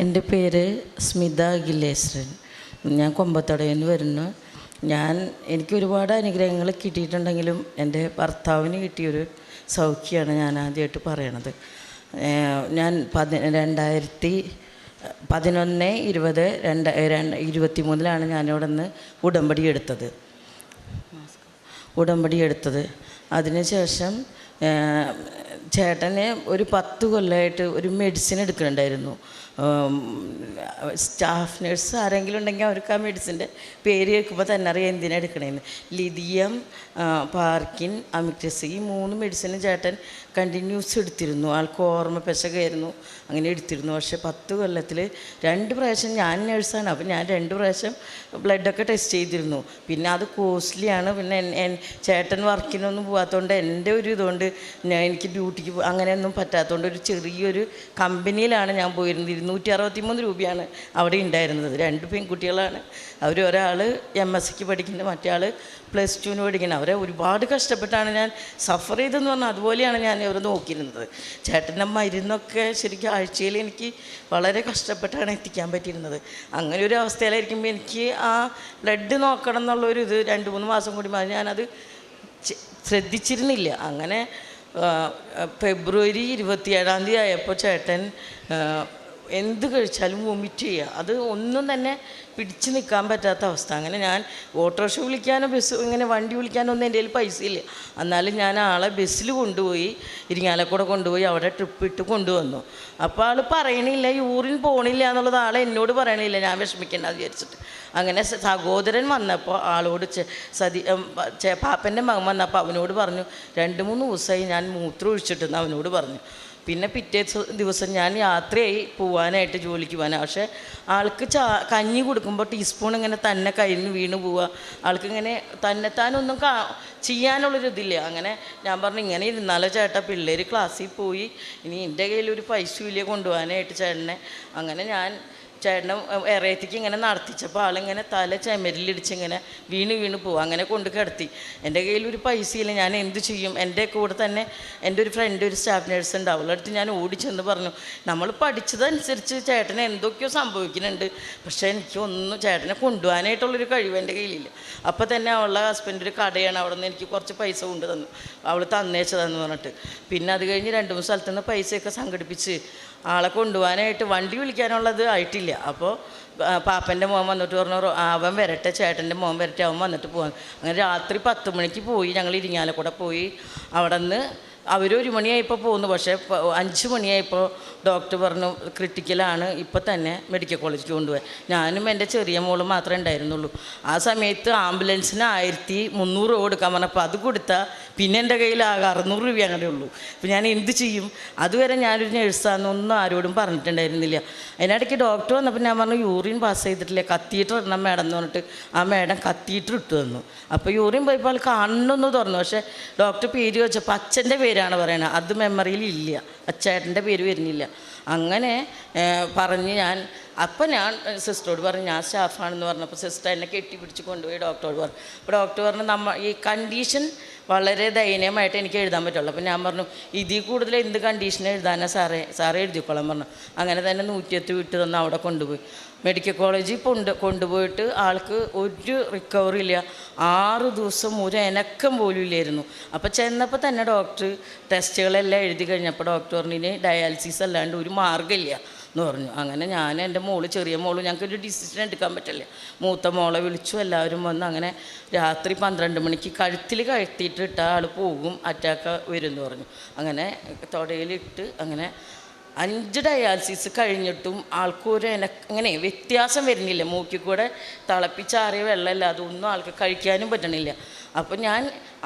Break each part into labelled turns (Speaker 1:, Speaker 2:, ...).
Speaker 1: എന്റെ പേര് സ്മിത അഖിലേശ്വരൻ. ഞാൻ കൊമ്പത്തടയിൽ നിന്ന് വരുന്നു. ഞാൻ എനിക്ക് ഒരുപാട് അനുഗ്രഹങ്ങൾ കിട്ടിയിട്ടുണ്ടെങ്കിലും എന്റെ ഭർത്താവിന് കിട്ടിയൊരു സൗഖ്യമാണ് ഞാൻ ആദ്യമായിട്ട് പറയണത്. ഞാൻ പതി രണ്ടായിരത്തി പതിനൊന്ന് ഇരുപത് രണ്ട് രണ്ട് ഇരുപത്തി മൂന്നിലാണ് ഞാനിവിടെ നിന്ന് ഉടമ്പടി എടുത്തത്. ഉടമ്പടി എടുത്തത് അതിനുശേഷം ചേട്ടന് ഒരു പത്ത് കൊല്ലമായിട്ട് ഒരു മെഡിസിൻ എടുക്കുന്നുണ്ടായിരുന്നു. സ്റ്റാഫ് നഴ്സ് ആരെങ്കിലും ഉണ്ടെങ്കിൽ അവർക്ക് ആ മെഡിസിന്റെ പേര് കേൾക്കുമ്പോൾ തന്നെ അറിയാം എന്തിനാണ് എടുക്കണേന്ന്. ലിഥിയം പാർക്കിൻ അമിക്ടസ് ഈ മൂന്ന് മെഡിസിനും ചേട്ടൻ കണ്ടിന്യൂസ് എടുത്തിരുന്നു. ആൾക്ക് ഓർമ്മ പെശകയായിരുന്നു അങ്ങനെ എടുത്തിരുന്നു. പക്ഷേ പത്ത് കൊല്ലത്തിൽ രണ്ട് പ്രാവശ്യം ഞാൻ നേഴ്സാണ് അപ്പോൾ ഞാൻ രണ്ട് പ്രാവശ്യം ബ്ലഡൊക്കെ ടെസ്റ്റ് ചെയ്തിരുന്നു. പിന്നെ അത് കോസ്റ്റ്ലിയാണ് പിന്നെ ചേട്ടൻ വർക്കിനൊന്നും പോകാത്തതുകൊണ്ട് എന്റെ ഒരു ഇതുകൊണ്ട് എനിക്ക് ഡ്യൂട്ടിക്ക് അങ്ങനെയൊന്നും പറ്റാത്തതുകൊണ്ട് ഒരു ചെറിയൊരു കമ്പനിയിലാണ് ഞാൻ പോയിരുന്നത് ഇരുന്നൂറ്റി അറുപത്തി മൂന്ന് രൂപയാണ് അവിടെ ഉണ്ടായിരുന്നത്. രണ്ട് പെൺകുട്ടികളാണ്. അവർ ഒരാൾ എം എസ് സിക്ക് പഠിക്കുന്നത് മറ്റേ ആൾ പ്ലസ് ടുവിന് പഠിക്കുന്നത് അവരെ ഒരുപാട് കഷ്ടപ്പെട്ടാണ് ഞാൻ സഫർ ചെയ്തെന്ന് പറഞ്ഞാൽ അതുപോലെയാണ് ഞാൻ അവർ നോക്കിയിരുന്നത്. ചേട്ടന്റെ മരുന്നൊക്കെ ശരിക്കും ആഴ്ചയിൽ എനിക്ക് വളരെ കഷ്ടപ്പെട്ടാണ് എത്തിക്കാൻ പറ്റിയിരുന്നത്. അങ്ങനെ ഒരു അവസ്ഥയിലായിരിക്കുമ്പോൾ എനിക്ക് ആ ബ്ലഡ് നോക്കണം എന്നുള്ളൊരു ഇത് രണ്ട് മൂന്ന് മാസം കൂടി ഞാനത് ശ്രദ്ധിച്ചിരുന്നില്ല. അങ്ങനെ ഫെബ്രുവരി ഇരുപത്തിയേഴാം തീയതി ആയപ്പോൾ ചേട്ടൻ എന്ത് കഴിച്ചാലും വൊമിറ്റ് ചെയ്യുക അത് ഒന്നും തന്നെ പിടിച്ചു നിൽക്കാൻ പറ്റാത്ത അവസ്ഥ. അങ്ങനെ ഞാൻ ഓട്ടോറിക്ഷ വിളിക്കാനോ ബസ് ഇങ്ങനെ വണ്ടി വിളിക്കാനോ ഒന്നും എന്റെ കയ്യിൽ പൈസ ഇല്ല. എന്നാലും ഞാൻ ആളെ ബസ്സിൽ കൊണ്ടുപോയി ഇരിങ്ങാലക്കൂടെ കൊണ്ടുപോയി അവിടെ ട്രിപ്പ് ഇട്ട് കൊണ്ടുവന്നു. അപ്പോൾ ആൾ പറയണില്ല യൂറിൻ പോണില്ല എന്നുള്ളത് ആളെ എന്നോട് പറയണില്ല. ഞാൻ വിഷമിക്കേണ്ട വിചാരിച്ചിട്ട്. അങ്ങനെ സഹോദരൻ വന്നപ്പോൾ ആളോട് സതി പാപ്പന്റെ മകൻ വന്നപ്പോൾ അവനോട് പറഞ്ഞു രണ്ട് മൂന്ന് ദിവസമായി ഞാൻ മൂത്രം ഒഴിച്ചിട്ടെന്ന് അവനോട് പറഞ്ഞു. പിന്നെ പിറ്റേ ദിവസം ഞാൻ യാത്രയായി പോവാനായിട്ട് ജോലിക്ക് പോകാൻ പക്ഷേ ആൾക്ക് ചാ കഞ്ഞി കൊടുക്കുമ്പോൾ ടീസ്പൂൺ ഇങ്ങനെ തന്നെ കയ്യിൽ നിന്ന് വീണ് പോവുക ആൾക്ക് ഇങ്ങനെ തന്നെത്താനൊന്നും കാ ചെയ്യാനുള്ളൊരു ഇതില്ല. അങ്ങനെ ഞാൻ പറഞ്ഞു ഇങ്ങനെ ഇരുന്നാലോ ചേട്ടാ പിള്ളേർ ക്ലാസ്സിൽ പോയി. ഇനി എന്റെ കയ്യിൽ ഒരു പൈസ ഇല്ല കൊണ്ടുപോകാനായിട്ട് ചേട്ടനെ. അങ്ങനെ ഞാൻ ചേട്ടനെ ഇറയത്തേക്ക് ഇങ്ങനെ നടത്തിച്ചപ്പോൾ ആളിങ്ങനെ തല ചെമരിലിടിച്ച് ഇങ്ങനെ വീണ് വീണ് പോവും. അങ്ങനെ കൊണ്ട് കിടത്തി. എന്റെ കയ്യിൽ ഒരു പൈസയില്ല. ഞാൻ എന്ത് ചെയ്യും? എന്റെ കൂടെ തന്നെ എന്റെ ഒരു ഫ്രണ്ട് ഒരു സ്റ്റാഫ് നേഴ്സ് ഉണ്ട്. അവളുടെ അടുത്ത് ഞാൻ ഓടിച്ചെന്ന് പറഞ്ഞു. നമ്മൾ പഠിച്ചതനുസരിച്ച് ചേട്ടന് എന്തൊക്കെയോ സംഭവിക്കുന്നുണ്ട്. പക്ഷേ എനിക്ക് ഒന്നും ചേട്ടനെ കൊണ്ടുപോകാനായിട്ടുള്ളൊരു കഴിവ് എന്റെ കയ്യിലില്ല. അപ്പോൾ തന്നെ അവളുടെ ഹസ്ബൻഡ് ഒരു കടയാണ്. അവിടെ നിന്ന് എനിക്ക് കുറച്ച് പൈസ കൊണ്ട് തന്നു അവൾ തന്നേച്ചതെന്ന് പറഞ്ഞിട്ട്. പിന്നെ അത് കഴിഞ്ഞ് രണ്ട് മൂന്ന് സ്ഥലത്തു നിന്ന് പൈസയൊക്കെ സംഘടിപ്പിച്ച് ആളെ കൊണ്ടുപോകാനായിട്ട് വണ്ടി വിളിക്കാനുള്ളത് ആയിട്ടില്ല. അപ്പോൾ പാപ്പന്റെ മോൻ വന്നിട്ട് പറഞ്ഞു അവൻ വരട്ടെ ചേട്ടന്റെ മോൻ വരട്ടെ അവൻ വന്നിട്ട് പോകാൻ അങ്ങനെ രാത്രി പത്ത് മണിക്ക് പോയി ഞങ്ങൾ ഇരിങ്ങാലക്കൂടെ പോയി. അവിടെ നിന്ന് അവർ മണിയായിപ്പോൾ പോകുന്നു പക്ഷേ അഞ്ച് മണിയായപ്പോൾ ഡോക്ടർ പറഞ്ഞു ക്രിട്ടിക്കലാണ്. ഇപ്പോൾ തന്നെ മെഡിക്കൽ കോളേജിൽ കൊണ്ടുപോയി ഞാനും എന്റെ ചെറിയ മോളും മാത്രമേ ഉണ്ടായിരുന്നുള്ളൂ. ആ സമയത്ത് ആംബുലൻസിന് ആയിരത്തി മുന്നൂറ് രൂപ കൊടുക്കാൻ പറഞ്ഞപ്പോൾ അത് കൊടുത്താൽ പിന്നെ എന്റെ കയ്യിൽ ആകെ അറുന്നൂറ് രൂപ അങ്ങനെ ഉള്ളൂ. അപ്പോൾ ഞാൻ എന്ത് ചെയ്യും? അതുവരെ ഞാനൊരു നേഴ്സാണെന്നൊന്നും ആരോടും പറഞ്ഞിട്ടുണ്ടായിരുന്നില്ല. അതിനിടയ്ക്ക് ഡോക്ടർ വന്നപ്പോൾ ഞാൻ പറഞ്ഞു യൂറിൻ പാസ് ചെയ്തിട്ടില്ല? കത്തീറ്റർ ഇടണം മേഡം എന്ന് പറഞ്ഞിട്ട് ആ മേഡം കത്തീറ്റർ ഇട്ടു തന്നു. അപ്പോൾ യൂറിൻ പോയപ്പോൾ കാണണമെന്ന് തുറന്നു. പക്ഷേ ഡോക്ടർ പേര് വെച്ചപ്പോൾ അച്ഛന്റെ പേരാണ് പറയുന്നത് അത് മെമ്മറിയിൽ ഇല്ല. അച്ചേട്ടന്റെ പേര് വരുന്നില്ല. അങ്ങനെ പറഞ്ഞ് ഞാൻ അപ്പം ഞാൻ സിസ്റ്ററോട് പറഞ്ഞു ഞാൻ സ്റ്റാഫാണെന്ന് പറഞ്ഞപ്പോൾ സിസ്റ്റർ എന്നെ കെട്ടിപ്പിടിച്ച് കൊണ്ടുപോയി ഡോക്ടറോട് പറഞ്ഞു. അപ്പോൾ ഡോക്ടർ പറഞ്ഞു നമ്മൾ ഈ കണ്ടീഷൻ വളരെ ദയനീയമായിട്ട് എനിക്ക് എഴുതാൻ പറ്റുള്ളൂ. അപ്പോൾ ഞാൻ പറഞ്ഞു ഇതിൽ കൂടുതൽ എന്ത് കണ്ടീഷൻ എഴുതാനാ സാറേ? സാറേ എഴുതിക്കോളാം പറഞ്ഞു. അങ്ങനെ തന്നെ നൂറ്റിയെത്ത് വിട്ട് തന്ന് അവിടെ കൊണ്ടുപോയി. മെഡിക്കൽ കോളേജിൽ കൊണ്ട് കൊണ്ടുപോയിട്ട് ആൾക്ക് ഒരു റിക്കവറി ഇല്ല. ആറ് ദിവസം ഒരു എനക്കം പോലും ഇല്ലായിരുന്നു. അപ്പോൾ ചെന്നപ്പോൾ തന്നെ ഡോക്ടർ ടെസ്റ്റുകളെല്ലാം എഴുതി കഴിഞ്ഞപ്പോൾ ഡോക്ടർ പറഞ്ഞു ഡയാലിസിസ് അല്ലാണ്ട് ഒരു മാർഗമില്ല എന്ന് പറഞ്ഞു. അങ്ങനെ ഞാൻ എന്റെ മോൾ ചെറിയ മോൾ ഞങ്ങൾക്കൊരു ഡിസിഷൻ എടുക്കാൻ പറ്റില്ല. മൂത്ത മോളെ വിളിച്ചു എല്ലാവരും വന്ന് അങ്ങനെ രാത്രി പന്ത്രണ്ട് മണിക്ക് കഴുത്തിൽ കഴുത്തിയിട്ട് ആൾ പോകും അറ്റാക്ക് വരും എന്ന് പറഞ്ഞു. അങ്ങനെ തുടയിലിട്ട് അങ്ങനെ അഞ്ച് ഡയാലിസിസ് കഴിഞ്ഞിട്ടും ആൾക്കൊരു അങ്ങനെ വ്യത്യാസം വരുന്നില്ല. മൂക്കിൽ കൂടെ തിളപ്പിച്ചാറിയ വെള്ളമല്ല അതൊന്നും ആൾക്ക് കഴിക്കാനും പറ്റണില്ല. അപ്പോൾ ഞാൻ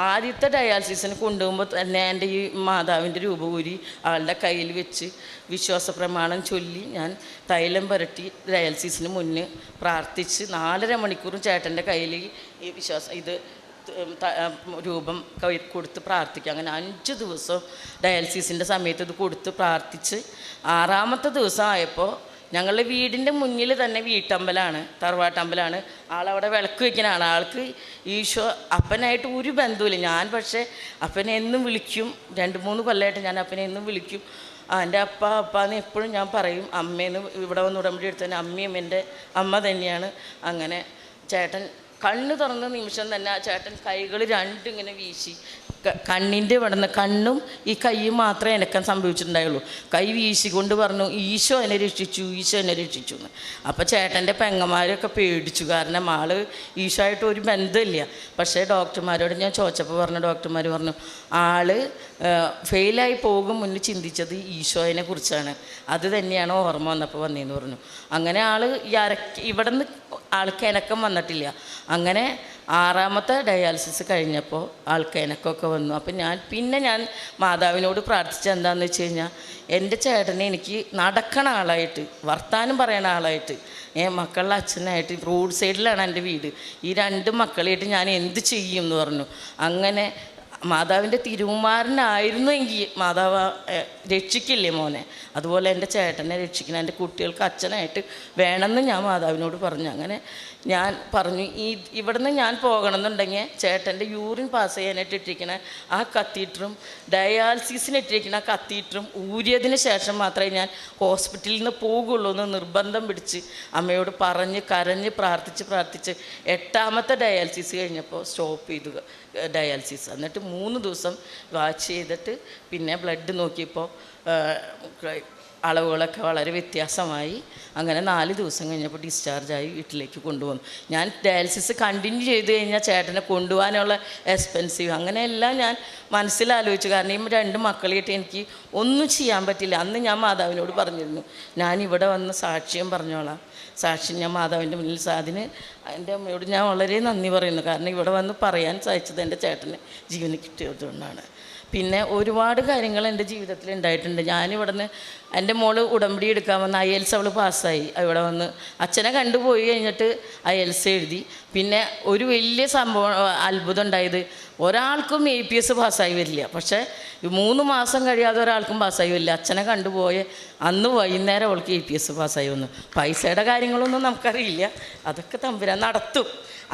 Speaker 1: ആദ്യത്തെ ഡയാലിസിസിന് കൊണ്ടുപോകുമ്പോൾ തന്നെ എന്റെ ഈ മാതാവിന്റെ രൂപ ഊരി ആളുടെ കയ്യിൽ വെച്ച് വിശ്വാസ പ്രമാണം ചൊല്ലി ഞാൻ തൈലം പുരട്ടി ഡയാലിസിസിന് മുന്നേ പ്രാർത്ഥിച്ച് നാലര മണിക്കൂറും ചേട്ടന്റെ കയ്യിൽ ഈ വിശ്വാസം ഇത് രൂപം കൊടുത്ത് പ്രാർത്ഥിക്കുക അങ്ങനെ അഞ്ച് ദിവസം ഡയാലിസിസിന്റെ സമയത്ത് ഇത് കൊടുത്ത് പ്രാർത്ഥിച്ച് ആറാമത്തെ ദിവസം ആയപ്പോൾ ഞങ്ങളുടെ വീടിന്റെ മുന്നിൽ തന്നെ വീട്ടമ്പലാണ് തറവാട്ടമ്പലാണ് ആളവിടെ വിളക്ക് വയ്ക്കുന്ന ആൾ ആൾക്ക് ഈശോ അപ്പനായിട്ട് ഒരു ബന്ധവുമില്ല. ഞാൻ പക്ഷേ അപ്പനെ എന്നും വിളിക്കും. രണ്ട് മൂന്ന് കൊല്ലമായിട്ട് ഞാൻ അപ്പനെ എന്നും വിളിക്കും. എന്റെ അപ്പ അപ്പാന്ന് എപ്പോഴും ഞാൻ പറയും. അമ്മേന്ന് ഇവിടെ വന്ന് ഉടമ്പടി എടുത്തതിന് അമ്മയും എന്റെ അമ്മ തന്നെയാണ്. അങ്ങനെ ചേട്ടൻ കണ്ണ് തുറന്ന നിമിഷം തന്നെ ആ ചേട്ടൻ കൈകൾ രണ്ടിങ്ങനെ വീശി. കണ്ണിന്റെ ഇവിടുന്ന് കണ്ണും ഈ കൈയും മാത്രമേ എനക്കാൻ സംഭവിച്ചിട്ടുണ്ടായുള്ളൂ. കൈ വീശിക്കൊണ്ട് പറഞ്ഞു ഈശോ എന്നെ രക്ഷിച്ചു ഈശോ എന്നെ രക്ഷിച്ചു എന്ന്. അപ്പോൾ ചേട്ടന്റെ പെങ്ങന്മാരൊക്കെ പേടിച്ചു. കാരണം ആൾ ഈശോ ആയിട്ട് ഒരു ബന്ധമില്ല. പക്ഷേ ഡോക്ടർമാരോട് ഞാൻ ചോദിച്ചപ്പോൾ പറഞ്ഞു ഡോക്ടർമാർ പറഞ്ഞു ആൾ ഫെയിലായി പോകും മുന്നിൽ ചിന്തിച്ചത് ഈശോയെ കുറിച്ചാണ്. അത് തന്നെയാണ് ഓർമ്മ വന്നപ്പോൾ വന്നതെന്ന് പറഞ്ഞു. അങ്ങനെ ആൾ ഈ അരക്ക് ഇവിടെ നിന്ന് ആൾക്ക് ഇനക്കം വന്നിട്ടില്ല. അങ്ങനെ ആറാമത്തെ ഡയാലിസിസ് കഴിഞ്ഞപ്പോൾ ആൾക്കേനക്കൊക്കെ വന്നു. അപ്പം ഞാൻ പിന്നെ ഞാൻ മാതാവിനോട് പ്രാർത്ഥിച്ചത് എന്താണെന്ന് വെച്ച് കഴിഞ്ഞാൽ എന്റെ ചേട്ടനെ എനിക്ക് നടക്കണ ആളായിട്ട് വർത്താനം പറയണ ആളായിട്ട് ഏ മക്കളുടെ അച്ഛനായിട്ട് റോഡ് സൈഡിലാണ് എന്റെ വീട്. ഈ രണ്ട് മക്കളായിട്ട് ഞാൻ എന്ത് ചെയ്യും എന്ന് പറഞ്ഞു. അങ്ങനെ മാതാവിന്റെ തിരുവുമാരനായിരുന്നു എങ്കിൽ മാതാവ് രക്ഷിക്കില്ലേ മോനെ? അതുപോലെ എന്റെ ചേട്ടനെ രക്ഷിക്കണം എന്റെ കുട്ടികൾക്ക് അച്ഛനായിട്ട് വേണമെന്ന് ഞാൻ മാതാവിനോട് പറഞ്ഞു. അങ്ങനെ ഞാൻ പറഞ്ഞു ഈ ഇവിടുന്ന് ഞാൻ പോകണമെന്നുണ്ടെങ്കിൽ ചേട്ടന്റെ യൂറിൻ പാസ് ചെയ്യാനായിട്ട് ഇട്ടിരിക്കണ. ആ കത്തീറ്ററും ഡയാലിസിസിന് ഇട്ടിരിക്കുന്ന ആ കത്തീറ്ററും ഊരിയതിന് ശേഷം മാത്രമേ ഞാൻ ഹോസ്പിറ്റലിൽ നിന്ന് പോകുള്ളൂ എന്ന് നിർബന്ധം പിടിച്ച് അമ്മയോട് പറഞ്ഞ് കരഞ്ഞ് പ്രാർത്ഥിച്ച് പ്രാർത്ഥിച്ച് എട്ടാമത്തെ ഡയാലിസിസ് കഴിഞ്ഞപ്പോൾ സ്റ്റോപ്പ് ചെയ്തു ഡയാലിസിസ്. എന്നിട്ട് മൂന്ന് ദിവസം വാച്ച് ചെയ്തിട്ട് പിന്നെ ബ്ലഡ് നോക്കിയപ്പോൾ അളവുകളൊക്കെ വളരെ വ്യത്യാസമായി. അങ്ങനെ നാല് ദിവസം കഴിഞ്ഞപ്പോൾ ഡിസ്ചാർജായി വീട്ടിലേക്ക് കൊണ്ടുവന്നു. ഞാൻ ഡയാലിസിസ് കണ്ടിന്യൂ ചെയ്ത് കഴിഞ്ഞാൽ ചേട്ടനെ കൊണ്ടുപോകാനുള്ള എക്സ്പെൻസീവ് അങ്ങനെയെല്ലാം ഞാൻ മനസ്സിലാലോചിച്ചു. കാരണം ഈ രണ്ട് മക്കളായിട്ട് എനിക്ക് ഒന്നും ചെയ്യാൻ പറ്റില്ല. അന്ന് ഞാൻ മാതാവിനോട് പറഞ്ഞിരുന്നു. ഞാൻ ഇവിടെ വന്ന് സാക്ഷ്യം പറഞ്ഞോളാം. സാക്ഷി ഞാൻ മാതാവിന്റെ മുന്നിൽ സാധിന് എന്റെ അമ്മയോട് ഞാൻ വളരെ നന്ദി പറയുന്നു. കാരണം ഇവിടെ വന്ന് പറയാൻ സാധിച്ചത് എന്റെ ചേട്ടന് ജീവന് കിട്ടിയതുകൊണ്ടാണ്. പിന്നെ ഒരുപാട് കാര്യങ്ങൾ എന്റെ ജീവിതത്തിൽ ഉണ്ടായിട്ടുണ്ട്. ഞാനിവിടെ നിന്ന് എന്റെ മോൾ ഉടമ്പടി എടുക്കാൻ വന്ന് ഐ എൽസ് അവൾ പാസ്സായി. ഇവിടെ വന്ന് അച്ഛനെ കണ്ടുപോയി കഴിഞ്ഞിട്ട് ഐ എൽസ് എഴുതി. പിന്നെ ഒരു വലിയ സംഭവം അത്ഭുതം ഉണ്ടായത് ഒരാൾക്കും എ പി എസ് പാസ്സായി വരില്ല. പക്ഷേ മൂന്ന് മാസം കഴിയാതെ ഒരാൾക്കും പാസ്സായി വരില്ല. അച്ഛനെ കണ്ടുപോയ അന്ന് വൈകുന്നേരം അവൾക്ക് എ പി എസ് പാസ്സായി വന്നു. പൈസയുടെ കാര്യങ്ങളൊന്നും നമുക്കറിയില്ല. അതൊക്കെ തമ്പുരാൻ നടത്തും.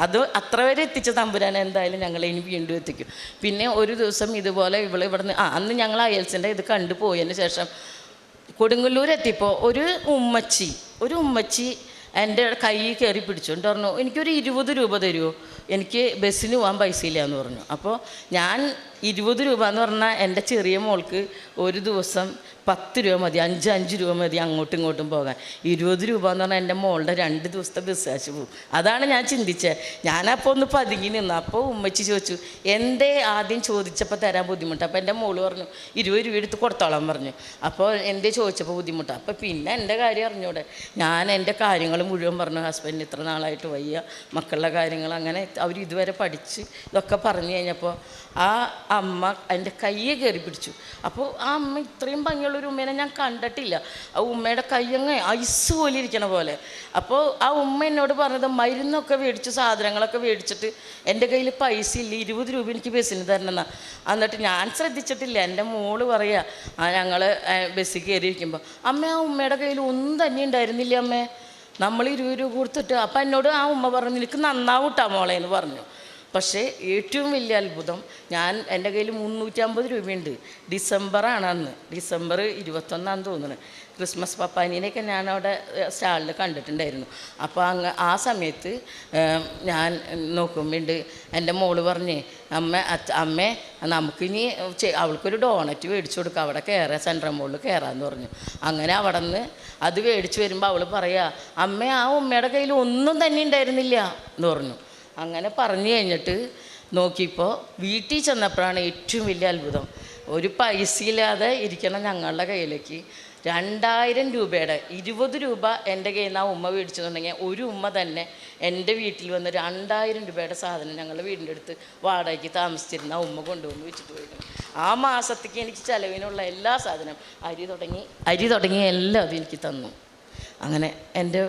Speaker 1: അത് അത്ര വരെ എത്തിച്ച തമ്പുരാൻ എന്തായാലും ഞങ്ങൾ ഇനി വീണ്ടും എത്തിക്കും. പിന്നെ ഒരു ദിവസം ഇതുപോലെ ഇവൾ ഇവിടുന്ന് ആ അന്ന് ഞങ്ങൾ അയൽസിന്റെ ഇത് കണ്ടുപോയതിന് ശേഷം കൊടുങ്ങല്ലൂർ എത്തിയപ്പോൾ ഒരു ഉമ്മച്ചി ഒരു ഉമ്മച്ചി എന്റെ കൈ കയറി പിടിച്ചു. എന്നിട്ട് പറഞ്ഞു എനിക്കൊരു ഇരുപത് രൂപ തരുമോ എനിക്ക് ബസ്സിന് പോകാൻ പൈസ ഇല്ല എന്ന് പറഞ്ഞു. അപ്പോൾ ഞാൻ ഇരുപത് രൂപ എന്ന് പറഞ്ഞാൽ എന്റെ ചെറിയ മോൾക്ക് ഒരു ദിവസം പത്ത് രൂപ മതി അഞ്ച് അഞ്ച് രൂപ മതി അങ്ങോട്ടും ഇങ്ങോട്ടും പോകാൻ. ഇരുപത് രൂപ എന്ന് പറഞ്ഞാൽ എന്റെ മോളുടെ രണ്ട് ദിവസത്തെ ബസ് കാശ് അതാണ് ഞാൻ ചിന്തിച്ചത് ഞാനപ്പോൾ ഒന്ന് പതുങ്ങി നിന്നു. അപ്പോൾ ഉമ്മച്ചി ചോദിച്ചു എന്തേ ആദ്യം ചോദിച്ചപ്പോൾ തരാൻ ബുദ്ധിമുട്ട്? അപ്പോൾ എന്റെ മോൾ പറഞ്ഞു ഇരുപത് രൂപ എടുത്ത് കൊടുത്തോളാൻ പറഞ്ഞു. അപ്പോൾ എന്തേ ചോദിച്ചപ്പോൾ ബുദ്ധിമുട്ട്? അപ്പോൾ പിന്നെ എന്റെ കാര്യം അറിഞ്ഞൂടെ. ഞാൻ എന്റെ കാര്യങ്ങൾ മുഴുവൻ പറഞ്ഞു. ഹസ്ബൻഡിന് ഇത്ര നാളായിട്ട് വയ്യ. മക്കളുടെ കാര്യങ്ങൾ അങ്ങനെ അവർ ഇതുവരെ പഠിച്ച് ഇതൊക്കെ പറഞ്ഞു കഴിഞ്ഞപ്പോൾ ആ അമ്മ എന്റെ കയ്യെ കയറി പിടിച്ചു. അപ്പോൾ ആ അമ്മ ഇത്രയും ഭംഗിയുള്ളൊരു ഉമ്മേനെ ഞാൻ കണ്ടിട്ടില്ല. ആ ഉമ്മയുടെ കയ്യങ്ങ് ഐസ് പോലെ ഇരിക്കണ പോലെ. അപ്പോൾ ആ ഉമ്മ എന്നോട് പറഞ്ഞത് മരുന്നൊക്കെ മേടിച്ച് സാധനങ്ങളൊക്കെ മേടിച്ചിട്ട് എന്റെ കയ്യിൽ പൈസ ഇല്ല ഇരുപത് രൂപ എനിക്ക് ബസ്സിന് തരണമെന്നാ. എന്നിട്ട് ഞാൻ ശ്രദ്ധിച്ചിട്ടില്ല. എന്റെ മോൾ പറയുക ആ ഞങ്ങൾ ബസ്സിൽ കയറിയിരിക്കുമ്പോൾ അമ്മ ആ ഉമ്മയുടെ കയ്യിൽ ഒന്നും തന്നെ ഉണ്ടായിരുന്നില്ല അമ്മേ. നമ്മൾ ഇരുപത് രൂപ കൊടുത്തിട്ട്. അപ്പം എന്നോട് ആ ഉമ്മ പറഞ്ഞു നിനക്ക് നന്നാവൂട്ടാ മോളെ എന്ന് പറഞ്ഞു. പക്ഷേ ഏറ്റവും വലിയ അത്ഭുതം ഞാൻ എന്റെ കയ്യിൽ മുന്നൂറ്റമ്പത് രൂപയുണ്ട്. ഡിസംബറാണ് അന്ന് ഡിസംബർ ഇരുപത്തൊന്നാന്ന് തോന്നുന്നു. ക്രിസ്മസ് പപ്പാനീനെയൊക്കെ ഞാൻ അവിടെ സ്റ്റാളിൽ കണ്ടിട്ടുണ്ടായിരുന്നു. അപ്പോൾ അങ്ങ് ആ സമയത്ത് ഞാൻ നോക്കുമ്പോണ്ട് എന്റെ മോൾ പറഞ്ഞേ അമ്മ അമ്മ നമുക്കിനി അവൾക്കൊരു ഡോണറ്റ് മേടിച്ചു കൊടുക്കുക അവിടെ കയറാം സെൻട്രൽ മോളിൽ കയറാമെന്ന് പറഞ്ഞു. അങ്ങനെ അവിടെ നിന്ന് അത് മേടിച്ച് വരുമ്പോൾ അവൾ പറയുക അമ്മ ആ ഉമ്മയുടെ കയ്യിൽ ഒന്നും തന്നെ ഉണ്ടായിരുന്നില്ല എന്ന് പറഞ്ഞു. അങ്ങനെ പറഞ്ഞു കഴിഞ്ഞിട്ട് നോക്കിയപ്പോൾ വീട്ടിൽ ചെന്നപ്പോഴാണ് ഏറ്റവും വലിയ അത്ഭുതം. ഒരു പൈസ ഇല്ലാതെ ഇരിക്കണം ഞങ്ങളുടെ കയ്യിലേക്ക് രണ്ടായിരം രൂപയുടെ ഇരുപത് രൂപ എന്റെ കയ്യിൽ നിന്ന് ആ ഉമ്മ മേടിച്ചെന്നുണ്ടെങ്കിൽ ഒരു ഉമ്മ തന്നെ എന്റെ വീട്ടിൽ വന്ന് രണ്ടായിരം രൂപയുടെ സാധനം ഞങ്ങളുടെ വീടിന്റെ അടുത്ത് വാടകയ്ക്ക് താമസിച്ചിരുന്ന ആ ഉമ്മ കൊണ്ടുവന്ന് വെച്ചിട്ട് പോയിരുന്നു ആ മാസത്തേക്ക് എനിക്ക് ചിലവിനുള്ള എല്ലാ സാധനവും അരി തുടങ്ങി അരി തുടങ്ങി എല്ലാം അത് എനിക്ക് തന്നു. അങ്ങനെ എന്റെ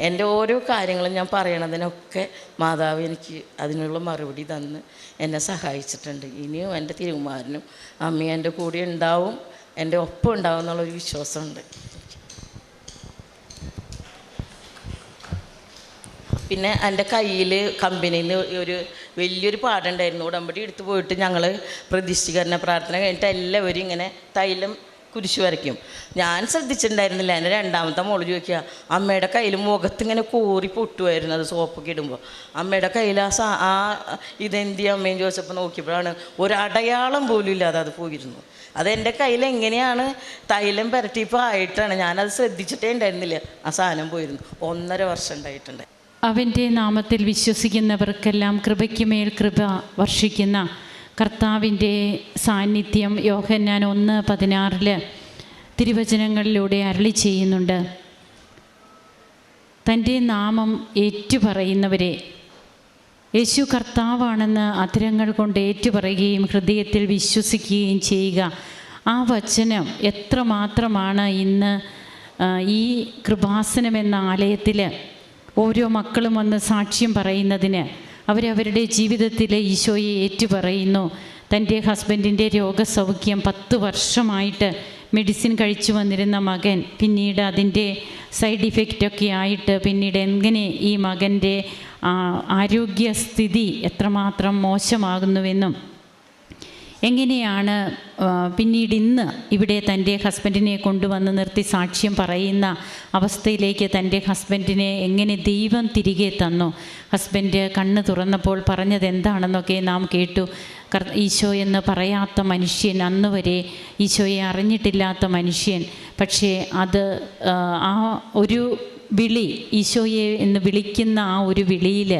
Speaker 1: എന്റെ ഓരോ കാര്യങ്ങളും ഞാൻ പറയണതിനൊക്കെ മാതാവ് എനിക്ക് അതിനുള്ള മറുപടി തന്ന് എന്നെ സഹായിച്ചിട്ടുണ്ട്. ഇനിയും എന്റെ തിരുമാരനും അമ്മയും എന്റെ കൂടെ ഉണ്ടാവും എന്റെ ഒപ്പം ഉണ്ടാവും എന്നുള്ളൊരു വിശ്വാസമുണ്ട്. പിന്നെ എന്റെ കയ്യിൽ കമ്പനിയിൽ ഒരു വലിയൊരു പാടുണ്ടായിരുന്നു. ഉടമ്പടി എടുത്തു പോയിട്ട് ഞങ്ങൾ പ്രതിഷ്ഠീകരണ പ്രാർത്ഥന കഴിഞ്ഞിട്ട് എല്ലാവരും ഇങ്ങനെ തൈലം കുരിശ് വരയ്ക്കും. ഞാൻ ശ്രദ്ധിച്ചിട്ടുണ്ടായിരുന്നില്ല. എന്റെ രണ്ടാമത്തെ മോൾ ചോദിക്കുക അമ്മയുടെ കയ്യിൽ മുഖത്ത് ഇങ്ങനെ കോറി പൊട്ടുമായിരുന്നു അത് സോപ്പൊക്കെ ഇടുമ്പോൾ അമ്മയുടെ കയ്യിൽ ആ സാ ആ ഇതെന്തി അമ്മയും ചോദിച്ചപ്പോൾ നോക്കിയപ്പോഴാണ് ഒരടയാളം പോലും ഇല്ലാതെ അത് പോയിരുന്നു. അതെന്റെ കയ്യിൽ എങ്ങനെയാണ്? തൈലം പുരട്ടിയപ്പോൾ ആയിട്ടാണ്. ഞാനത് ശ്രദ്ധിച്ചിട്ടേ ഉണ്ടായിരുന്നില്ല. ആ സാധനം പോയിരുന്നു. ഒന്നര വർഷം ഉണ്ടായിട്ടുണ്ട്.
Speaker 2: അവന്റെ നാമത്തിൽ വിശ്വസിക്കുന്നവർക്കെല്ലാം കൃപയ്ക്ക് മേൽ കൃപ വർഷിക്കുന്ന കർത്താവിന്റെ സാന്നിധ്യം യോഹന്നാൻ ഒന്ന് പതിനാറിൽ തിരുവചനങ്ങളിലൂടെ അരളി ചെയ്യുന്നുണ്ട്. തന്റെ നാമം ഏറ്റുപറയുന്നവരെ യേശു കർത്താവാണെന്ന് അധരങ്ങൾ കൊണ്ട് ഏറ്റുപറയുകയും ഹൃദയത്തിൽ വിശ്വസിക്കുകയും ചെയ്യുക. ആ വചനം എത്രമാത്രമാണ് ഇന്ന് ഈ കൃപാസനം എന്ന ആലയത്തിൽ ഓരോ മക്കളും വന്ന് സാക്ഷ്യം പറയുന്നതിന്. അവരവരുടെ ജീവിതത്തിലെ ഈശോയെ ഏറ്റുപറയുന്നു. തന്റെ ഹസ്ബൻഡിന്റെ രോഗസൗഖ്യം പത്ത് വർഷമായിട്ട് മെഡിസിൻ കഴിച്ചു വന്നിരുന്ന മകൻ പിന്നീട് അതിന്റെ സൈഡ് ഇഫക്റ്റൊക്കെ ആയിട്ട് പിന്നീട് എങ്ങനെ ഈ മകന്റെ ആരോഗ്യസ്ഥിതി എത്രമാത്രം മോശമാകുന്നുവെന്നും എങ്ങനെയാണ് പിന്നീട് ഇന്ന് ഇവിടെ തന്റെ ഹസ്ബൻഡിനെ കൊണ്ടുവന്ന് നിർത്തി സാക്ഷ്യം പറയുന്ന അവസ്ഥയിലേക്ക് തന്റെ ഹസ്ബൻഡിനെ എങ്ങനെ ദൈവം തിരികെ തന്നു? ഹസ്ബൻഡ് കണ്ണ് തുറന്നപ്പോൾ പറഞ്ഞത് എന്താണെന്നൊക്കെ നാം കേട്ടു. ഈശോ എന്ന് പറയാത്ത മനുഷ്യൻ അന്ന് വരെ ഈശോയെ അറിഞ്ഞിട്ടില്ലാത്ത മനുഷ്യൻ. പക്ഷേ അത് ആ ഒരു വിളി ഈശോയെ എന്ന് വിളിക്കുന്ന ആ ഒരു വിളിയിൽ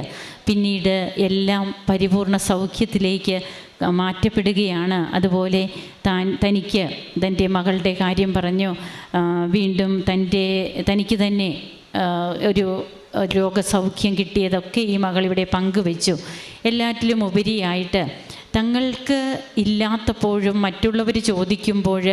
Speaker 2: പിന്നീട് എല്ലാം പരിപൂർണ സൗഖ്യത്തിലേക്ക് മാറ്റപ്പെടുകയാണ്. അതുപോലെ താൻ തനിക്ക് തന്റെ മകളുടെ കാര്യം പറഞ്ഞു. വീണ്ടും തന്റെ തനിക്ക് തന്നെ ഒരു രോഗസൗഖ്യം കിട്ടിയതൊക്കെ ഈ മകളിവിടെ പങ്കുവെച്ചു. എല്ലാറ്റിലും ഉപരിയായിട്ട് തങ്ങൾക്ക് ഇല്ലാത്തപ്പോഴും മറ്റുള്ളവർ ചോദിക്കുമ്പോൾ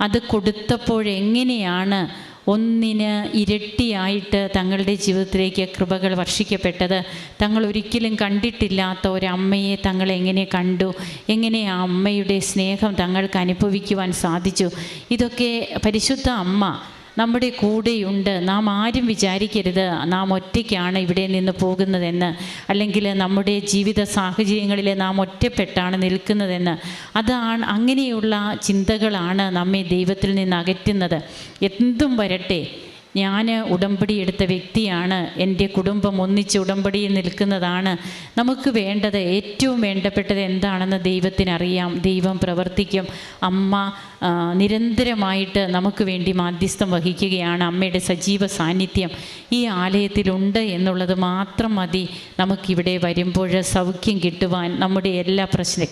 Speaker 2: അത് കൊടുത്തപ്പോഴെങ്ങനെയാണ് ഒന്നിന് ഇരട്ടിയായിട്ട് തങ്ങളുടെ ജീവിതത്തിലേക്ക് കൃപകൾ വർഷിക്കപ്പെട്ടത്. തങ്ങൾ ഒരിക്കലും കണ്ടിട്ടില്ലാത്ത ഒരമ്മയെ തങ്ങൾ എങ്ങനെ കണ്ടു? എങ്ങനെ ആ അമ്മയുടെ സ്നേഹം തങ്ങൾക്ക് അനുഭവിക്കുവാൻ സാധിച്ചു? ഇതൊക്കെ പരിശുദ്ധ അമ്മ നമ്മുടെ കൂടെയുണ്ട്. നാം ആരും വിചാരിക്കരുത്. നാം ഒറ്റയ്ക്കാണ് ഇവിടെ നിന്ന് പോകുന്നതെന്ന്. അല്ലെങ്കിൽ നമ്മുടെ ജീവിത സാഹചര്യങ്ങളിൽ നാം ഒറ്റപ്പെട്ടാണ് നിൽക്കുന്നതെന്ന്. അതാണ് അങ്ങനെയുള്ള ചിന്തകളാണ് നമ്മെ ദൈവത്തിൽ നിന്ന് അകറ്റുന്നത്. എന്തും വരട്ടെ. ഞാൻ ഉടമ്പടി എടുത്ത വ്യക്തിയാണ്. എന്റെ കുടുംബം ഒന്നിച്ച് ഉടമ്പടിയിൽ നിൽക്കുന്നതാണ്. നമുക്ക് വേണ്ടത് ഏറ്റവും വേണ്ടപ്പെട്ടത് എന്താണെന്ന് ദൈവത്തിനറിയാം. ദൈവം പ്രവർത്തിക്കും. അമ്മ നിരന്തരമായിട്ട് നമുക്ക് വേണ്ടി മാധ്യസ്ഥം വഹിക്കുകയാണ്. അമ്മയുടെ സജീവ സാന്നിധ്യം ഈ ആലയത്തിലുണ്ട് എന്നുള്ളത് മാത്രം മതി. നമുക്കിവിടെ വരുമ്പോൾ സൗഖ്യം കിട്ടുവാൻ നമ്മുടെ എല്ലാ പ്രശ്ന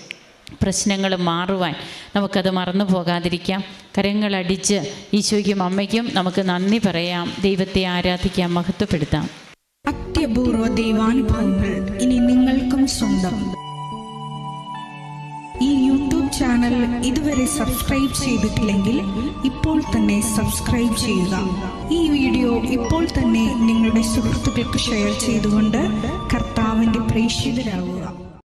Speaker 2: പ്രശ്നങ്ങൾ മാറുവാൻ നമുക്കത് മറന്നു പോകാതിരിക്കാം. കരങ്ങളടിച്ച് ഈശോയ്ക്കും അമ്മയ്ക്കും നമുക്ക് നന്ദി പറയാം. ദൈവത്തെ ആരാധിക്കാം മഹത്വപ്പെടുത്താം.
Speaker 3: അത്യപൂർവ ദൈവാനുഭവങ്ങൾ ഇനി നിങ്ങൾക്കും സ്വന്തം. ഈ യൂട്യൂബ് ചാനൽ ഇതുവരെ സബ്സ്ക്രൈബ് ചെയ്തിട്ടില്ലെങ്കിൽ ഇപ്പോൾ തന്നെ സബ്സ്ക്രൈബ് ചെയ്യുക. ഈ വീഡിയോ ഇപ്പോൾ തന്നെ നിങ്ങളുടെ സുഹൃത്തുക്കൾക്ക് ഷെയർ ചെയ്തുകൊണ്ട് കർത്താവിന്റെ പ്രേക്ഷിതരാകുക.